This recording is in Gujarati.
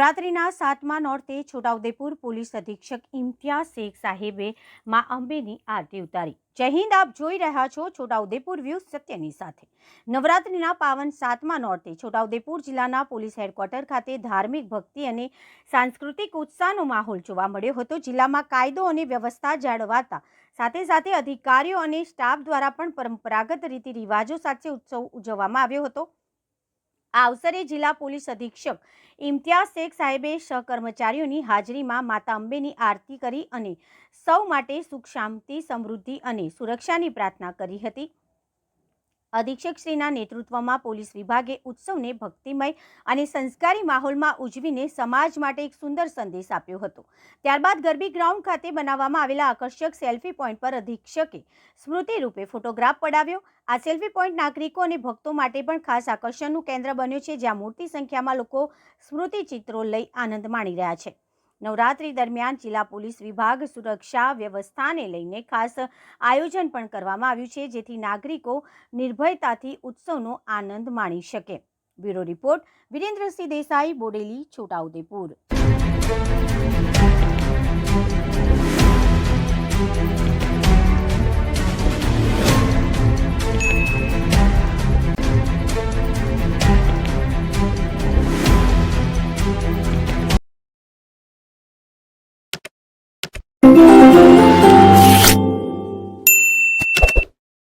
નવરાત્રિના સાતમા નોરતે છોટાઉદેપુર પોલીસ અધિક્ષક ઇમ્તિયાઝ શેખ સાહેબે મા અંબેની આરતી ઉતારી. જય હિન્દ, આપ જોઈ રહ્યા છો છોટાઉદેપુર વ્યૂ સત્યની સાથે. નવરાત્રિના પાવન સાતમા નોરતે છોટાઉદેપુર જિલ્લાના પોલીસ હેડક્વાર્ટર ખાતે ધાર્મિક ભક્તિ અને સાંસ્કૃતિક ઉત્સાહનો માહોલ જોવા મળ્યો હતો. જિલ્લામાં કાયદો અને વ્યવસ્થા જાળવાતા સાથે સાથે અધિકારીઓ અને સ્ટાફ દ્વારા પણ પરંપરાગત રીતિ રિવાજો સાથે ઉત્સવ ઉજવવામાં આવ્યો હતો. આ અવસરે જિલ્લા પોલીસ અધિક્ષક ઇમ્તિયાઝ શેખ સાહેબે સહકર્મચારીઓની હાજરીમાં માતા અંબેની આરતી કરી અને સૌ માટે સુખ, શાંતિ, સમૃદ્ધિ અને સુરક્ષાની પ્રાર્થના કરી હતી. અધિક્ષકશ્રીના નેતૃત્વમાં પોલીસ વિભાગે ઉત્સવને ભક્તિમય અને સંસ્કારી માહોલમાં ઉજવીને સમાજ માટે એક સુંદર સંદેશ આપ્યો હતો. ત્યારબાદ ગરબી ગ્રાઉન્ડ ખાતે બનાવવામાં આવેલા આકર્ષક સેલ્ફી પોઈન્ટ પર અધિક્ષકે સ્મૃતિ રૂપે ફોટોગ્રાફ પડાવ્યો. આ સેલ્ફી પોઈન્ટ નાગરિકો અને ભક્તો માટે પણ ખાસ આકર્ષણનું કેન્દ્ર બન્યું છે, જ્યાં મોટી સંખ્યામાં લોકો સ્મૃતિ ચિત્રો લઈ આનંદ માણી રહ્યા છે. નવરાત્રી દરમિયાન જિલ્લા પોલીસ વિભાગ સુરક્ષા વ્યવસ્થાને લઈને ખાસ આયોજન પણ કરવામાં આવ્યું છે, જેથી નાગરિકો નિર્ભયતાથી ઉત્સવનો આનંદ માણી શકે. Bureau report, Virendrasinh Desai, Bodeli, Chhota Udepur.